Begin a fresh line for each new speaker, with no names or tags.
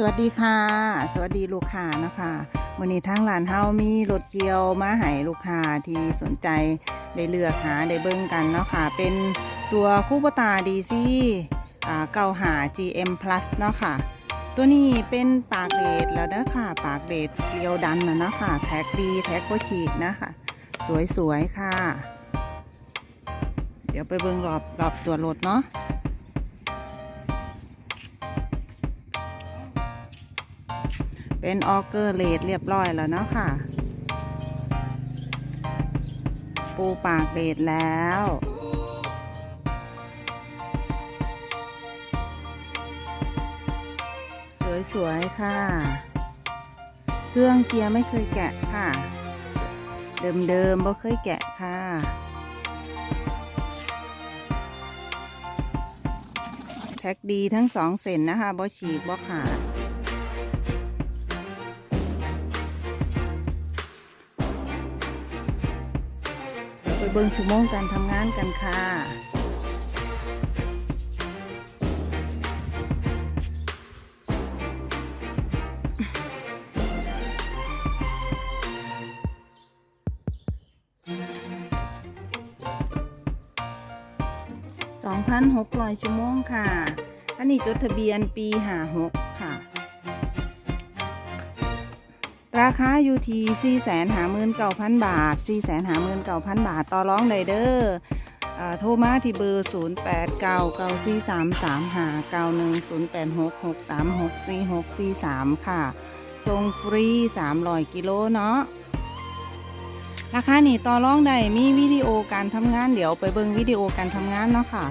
สวัสดีค่ะ สวัสดีลูกค้านะคะวันนี้ทางร้านเฮามีรถเกียวมาให้ลูกค้าที่สนใจได้เลือกหาได้เบิ่งกันเนาะค่ะ เป็นตัวคู่ปตาดีซีอ่าเก่าหา GM Plus เนาะค่ะ ตัวนี้เป็นปากเลดแล้วนะค่ะ ปากเลดเกลียวดันนะเนาะค่ะแท็กดีแท็กก็ฉีกนะคะ สวยๆค่ะ เดี๋ยวไปเบิ่งรอบรอบตัวรถเนาะ เป็นออกเกอร์เลดเรียบร้อยแล้วเนาะค่ะ ปูปากเลดแล้วสวยๆค่ะ เครื่องเกียร์ไม่เคยแกะค่ะ เดิมๆบ่เคยแกะค่ะ แท็กดีทั้งสองเส้นนะคะบ่ฉีกบ่ขาด เบิ่งชั่วโมงการทำงานกันค่ะ2,600 ชั่วโมงค่ะ อันนี้จดทะเบียนปี 56 ค่ะ ราคาอยู่ที่459,000 บาท 459,000 บาท ต่อร้องไดเดอร์โทรมาที่เบอร์ 08994335910866364643 ค่ะ ทรงฟรี 300 กิโลเนาะ ราคานี่ต่อร้องได้มีวิดีโอการทำงานเดี๋ยวไปเบิ่งวิดีโอการทำงานเนาะค่ะ